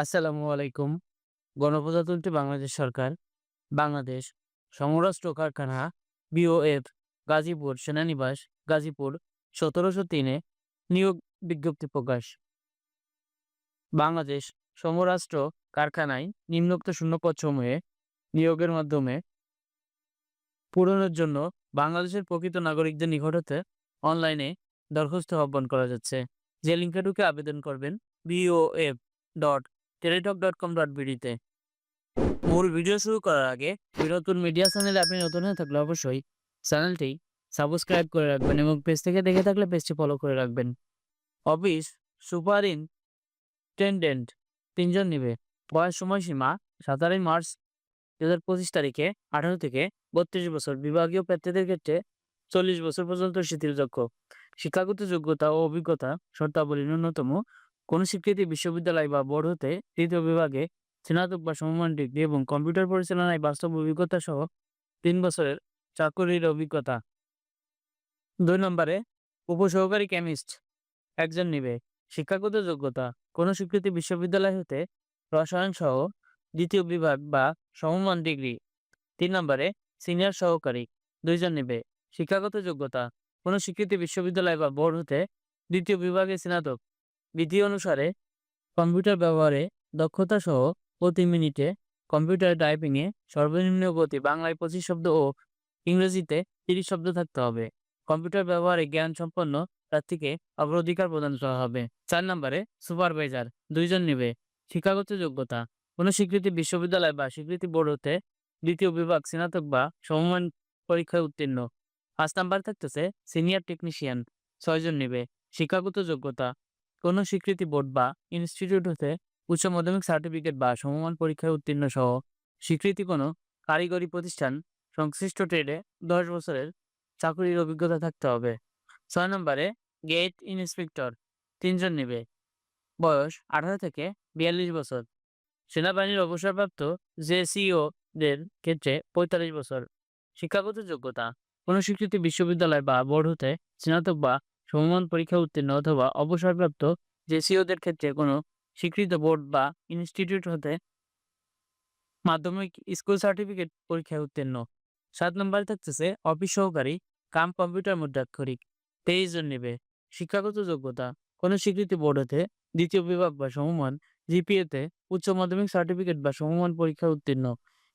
আসসালামু আলাইকুম। গণপ্রজাতন্ত্রী বাংলাদেশ সরকার, বাংলাদেশ সমরাষ্ট্র কারখানা, বিওএফ, গাজীপুর সেনানিবাস, গাজীপুর সতেরোশো তিনে নিয়োগ বিজ্ঞপ্তি প্রকাশ। বাংলাদেশ সমরাষ্ট্র কারখানায় নিম্নোক্ত শূন্যপদ সমূহে নিয়োগের মাধ্যমে পূরণের জন্য বাংলাদেশের প্রকৃত নাগরিকদের নিকট হতে অনলাইনে দরখাস্ত আহ্বান করা যাচ্ছে। যে লিঙ্কে ঢুকে আবেদন করবেন BOF dot Teletalk dot com dot বিডিতে মূল ভিডিও শুরু করার আগে নতুন মিডিয়া চ্যানেলে আপনি নতুন হয়ে থাকলে অবশ্যই চ্যানেলটি সাবস্ক্রাইব করে রাখবেন এবং পেজ থেকে দেখে থাকলে পেজটি ফলো করে রাখবেন। অফিস সুপারিনটেন্ডেন্ট তিনজন নিবে। বয়স সময়সীমা সাতারোই মার্চ দু হাজার পঁচিশ তারিখে আঠারো থেকে বত্রিশ বছর। বিভাগীয় প্রার্থীদের ক্ষেত্রে চল্লিশ বছর পর্যন্ত শিথিলযোগ্য। শিক্ষাগত যোগ্যতা ও অভিজ্ঞতা শর্তাবলী ন্যূনতম কোনো স্বীকৃতি বিশ্ববিদ্যালয় বা বোর্ড হতে তৃতীয় বিভাগে স্নাতক বা সমমান ডিগ্রি এবং কম্পিউটার পরিচালনায় বাস্তব অভিজ্ঞতা সহ তিন বছরের চাকরির অভিজ্ঞতা। দুই নম্বরে, উপসহকারী কেমিস্ট। একজন নিবে। শিক্ষাগত যোগ্যতা। কোনো স্বীকৃতি বিশ্ববিদ্যালয় হতে রসায়ন সহ দ্বিতীয় বিভাগ বা সমমান ডিগ্রি তিন নম্বরে, সিনিয়র সহকারী। দুইজন নিবে। শিক্ষাগত যোগ্যতা। কোনো স্বীকৃতি বিশ্ববিদ্যালয় বা বোর্ড হতে দ্বিতীয় বিভাগে স্নাতক। বিধি অনুসারে কম্পিউটার ব্যবহারে দক্ষতা সহ প্রতি মিনিটে কম্পিউটার টাইপিংয়ে সর্বনিম্ন গতি বাংলায় পঁচিশ শব্দ ও ইংরেজিতে তিরিশ শব্দ থাকতে হবে। কম্পিউটার ব্যবহারে জ্ঞান সম্পন্ন প্রার্থীকে অগ্রাধিকার প্রদান করা হবে। চার নম্বরে সুপারভাইজার, দুইজন নেবে। শিক্ষাগত যোগ্যতা, কোনো স্বীকৃতি বিশ্ববিদ্যালয় বা স্বীকৃতি বোর্ড হতে দ্বিতীয় বিভাগ, স্নাতক বা সমমান পরীক্ষায় উত্তীর্ণ। পাঁচ নাম্বার থাকতেছে সিনিয়র টেকনিশিয়ান, ছয়জন নেবে। শিক্ষাগত যোগ্যতা কোনো স্বীকৃতি বোর্ড বা ইনস্টিটিউট হতে উচ্চ মাধ্যমিক সার্টিফিকেট বা সমমান পরীক্ষায় উত্তীর্ণ সহ স্বীকৃতি কোনো কারিগরি প্রতিষ্ঠান সংশ্লিষ্ট ট্রেডে দশ বছরের চাকরির অভিজ্ঞতা থাকতে হবে। ছয় নম্বরে, গেট ইন্সপেক্টর, তিনজন নেবে। বয়স আঠারো থেকে বিয়াল্লিশ বছর। সেনাবাহিনীর অবসরপ্রাপ্ত জেসিও দের ক্ষেত্রে পঁয়তাল্লিশ বছর। শিক্ষাগত যোগ্যতা, কোনো স্বীকৃতি বিশ্ববিদ্যালয় বা বোর্ড হতে স্নাতক বা সমমান পরীক্ষা উত্তীর্ণ অথবা অবসরপ্রাপ্ত জেসিওদের ক্ষেত্রে কোনো স্বীকৃত বোর্ড বা ইনস্টিটিউট হতে মাধ্যমিক স্কুল সার্টিফিকেট পরীক্ষায় উত্তীর্ণ। সাত নম্বরে থাকতেছে অফিস সহকারী, কাম কম্পিউটার মুদ্রাক্ষরিক। তেইশ জন নেবে। শিক্ষাগত যোগ্যতা, কোনো স্বীকৃতি বোর্ড হতে দ্বিতীয় বিভাগ বা সমমান জিপিএতে উচ্চ মাধ্যমিক সার্টিফিকেট বা সমমান পরীক্ষায় উত্তীর্ণ।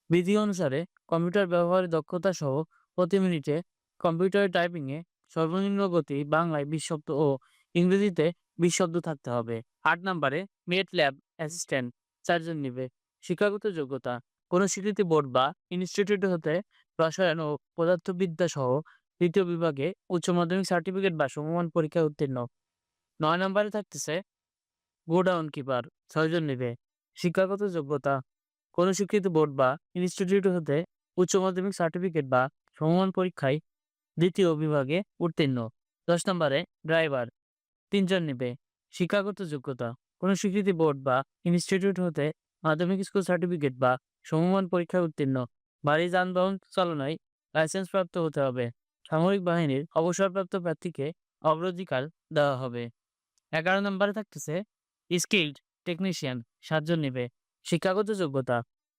বিধি অনুসারে কম্পিউটার ব্যবহারের দক্ষতা সহ প্রতি মিনিটে কম্পিউটার টাইপিংয়ে সর্বনিম্ন গতি বাংলায় বিশ শব্দ ও ইংরেজিতে বিশ শব্দ থাকতে হবে। আট নম্বরে মেট ল্যাব অ্যাসিস্ট্যান্ট চারজন নিবে। শিক্ষাগত যোগ্যতা, কোনো স্বীকৃতি বোর্ড বা ইনস্টিটিউট হতে রসায়ন ও পদার্থবিদ্যা সহ তৃতীয় বিভাগে উচ্চ মাধ্যমিক সার্টিফিকেট বা সমমান পরীক্ষায় উত্তীর্ণ। নয় নম্বরে থাকতেছে গোডাউন কিপার, ছয়জন নিবে। শিক্ষাগত যোগ্যতা, কোনো স্বীকৃত বোর্ড বা ইনস্টিটিউট হতে উচ্চ মাধ্যমিক সার্টিফিকেট বা সমমান পরীক্ষায় দ্বিতীয় বিভাগে উত্তীর্ণ। দশ নম্বরে ড্রাইভার। তিনজন নেবে। শিক্ষাগত যোগ্যতা। কোনো স্বীকৃতি বোর্ড বা ইনস্টিটিউট হতে মাধ্যমিক স্কুল সার্টিফিকেট বা সমমান পরীক্ষায় উত্তীর্ণ। ভারী যানবাহন চালনায় লাইসেন্স প্রাপ্ত হতে হবে। সামরিক বাহিনীর অবসরপ্রাপ্ত প্রার্থীকে অগ্রাধিকার দেওয়া হবে। এগারো নম্বরে থাকতেছে স্কিল্ড টেকনিশিয়ান। সাতজন নেবে। শিক্ষাগত যোগ্যতা।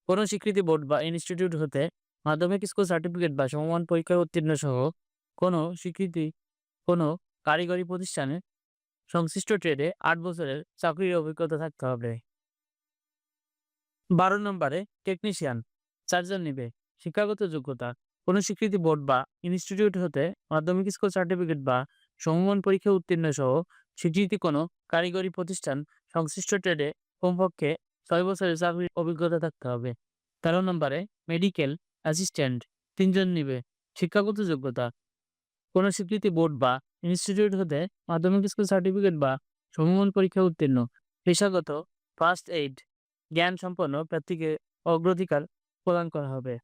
কোনো স্বীকৃতি বোর্ড বা ইনস্টিটিউট হতে মাধ্যমিক স্কুল সার্টিফিকেট বা সমমান পরীক্ষায় উত্তীর্ণ সহ কোনো স্বীকৃতি, কোনো কারিগরি প্রতিষ্ঠানে সংশ্লিষ্ট ট্রেডে আট বছরের চাকরির অভিজ্ঞতা থাকতে হবে। বারো নম্বরে টেকনিশিয়ান চারজন নিবে। শিক্ষাগত যোগ্যতা, কোনো স্বীকৃতি বোর্ড বা ইনস্টিটিউট হতে মাধ্যমিক স্কুল সার্টিফিকেট বা সমমান পরীক্ষা উত্তীর্ণ সহ স্বীকৃতি কোনো কারিগরি প্রতিষ্ঠান সংশ্লিষ্ট ট্রেডে কমপক্ষে ছয় বছরের চাকরির অভিজ্ঞতা থাকতে হবে। তেরো নম্বরে মেডিকেল অ্যাসিস্ট্যান্ট তিনজন নিবে। শিক্ষাগত যোগ্যতা কোনো স্বীকৃতি বোর্ড বা ইনস্টিটিউট হতে মাধ্যমিক স্কুল সার্টিফিকেট বা সমমান পরীক্ষা উত্তীর্ণ। পেশাগত ফার্স্ট এইড জ্ঞান সম্পন্ন প্রার্থীকে অগ্রাধিকার প্রদান করা হবে।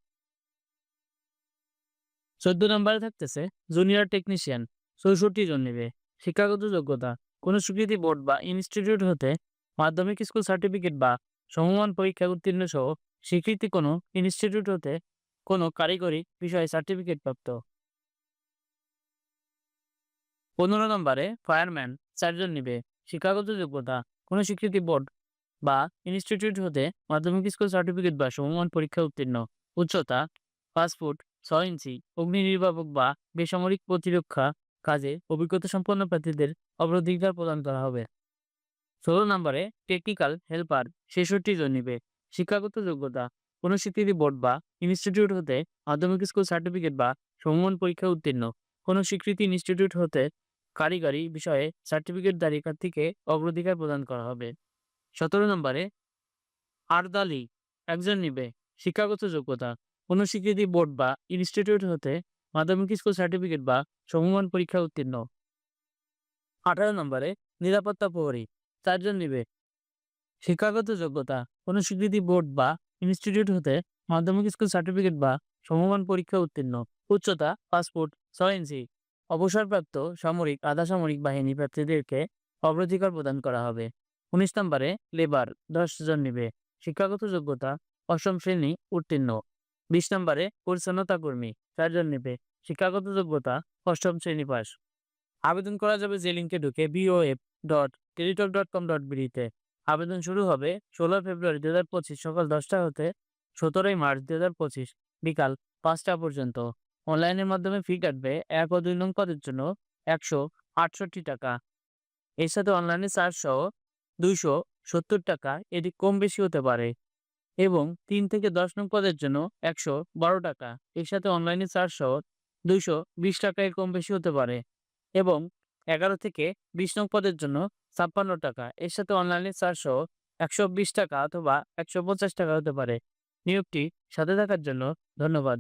চোদ্দ নম্বরে থাকতেছে জুনিয়র টেকনিশিয়ান চৌষট্টি জন নেবে। শিক্ষাগত যোগ্যতা, কোনো স্বীকৃতি বোর্ড বা ইনস্টিটিউট হতে মাধ্যমিক স্কুল সার্টিফিকেট বা সমমান পরীক্ষা উত্তীর্ণ সহ স্বীকৃতি কোনো ইনস্টিটিউট হতে কোনো কারিগরি বিষয়ে সার্টিফিকেট প্রাপ্ত। পনেরো নম্বরে ফায়ারম্যান চারজন নিবে। শিক্ষাগত যোগ্যতা, কোনো স্বীকৃতি বোর্ড বা ইনস্টিটিউট হতে মাধ্যমিক স্কুল সার্টিফিকেট বা সমমান পরীক্ষা উত্তীর্ণ। উচ্চতা, পাঁচ ফুট, ছয় ইঞ্চি, অগ্নি নির্বাপক বা বেসামরিক প্রতিরক্ষা কাজে অভিজ্ঞতা সম্পন্ন প্রার্থীদের অগ্রাধিকার প্রদান করা হবে। ষোলো নম্বরে টেকনিক্যাল হেল্পার, ছেষট্টি জন নিবে। শিক্ষাগত যোগ্যতা, কোনো স্বীকৃতি বোর্ড বা ইনস্টিটিউট হতে মাধ্যমিক স্কুল সার্টিফিকেট বা সমমান পরীক্ষা উত্তীর্ণ। কোনো স্বীকৃতি ইনস্টিটিউট হতে কারিগরি বিষয়ে সার্টিফিকেটধারী প্রার্থীকে অগ্রাধিকার প্রদান করা হবে। সতেরো নম্বরে, আরদালি, একজন নিবে, শিক্ষাগত যোগ্যতা, কোনো স্বীকৃতি বোর্ড বা ইনস্টিটিউট হতে মাধ্যমিক স্কুল সার্টিফিকেট বা সমমান পরীক্ষা উত্তীর্ণ। আঠারো নম্বরে, নিরাপত্তা প্রহরী, চারজন নিবে, শিক্ষাগত যোগ্যতা, কোনো স্বীকৃতি বোর্ড বা ইনস্টিটিউট হতে মাধ্যমিক স্কুল সার্টিফিকেট বা সমমান পরীক্ষা উত্তীর্ণ, উচ্চতা পাসপোর্ট ছয় ইঞ্চি। অবসরপ্রাপ্ত সামরিক, আধা সামরিক বাহিনী প্রার্থীদেরকে অগ্রাধিকার প্রদান করা হবে। উনিশ নম্বরে লেবার দশ জন নিবে। শিক্ষাগত যোগ্যতা অষ্টম শ্রেণি উত্তীর্ণ। বিশ নম্বরে পরিচ্ছন্নতা কর্মী চারজন নেবে। শিক্ষাগত যোগ্যতা অষ্টম শ্রেণি পাস আবেদন করা যাবে যে লিঙ্কে ঢুকে BOF dot Teletalk dot com dot বিডিতে আবেদন শুরু হবে ষোলো ফেব্রুয়ারি দু হাজার পঁচিশ সকাল দশটা হতে সতেরোই মার্চ দু হাজার পঁচিশ বিকাল পাঁচটা পর্যন্ত। অনলাইনের মাধ্যমে ফি কাটবে এক ও দুই নং পদের জন্য একশো আটষট্টি টাকা। এর সাথে অনলাইনে চার্জ সহ দুইশো সত্তর টাকা এটি কম বেশি হতে পারে এবং তিন থেকে দশ নং পদের জন্য একশো বারো টাকা। এর সাথে অনলাইনে চার্জ সহ দুইশো বিশ টাকা এর কম বেশি হতে পারে এবং এগারো থেকে বিশ নং পদের জন্য ছাপ্পান্ন টাকা। এর সাথে অনলাইনে চার্জ সহ একশো বিশ টাকা অথবা একশো পঞ্চাশ টাকা হতে পারে। নিয়োগটি সাথে থাকার জন্য ধন্যবাদ।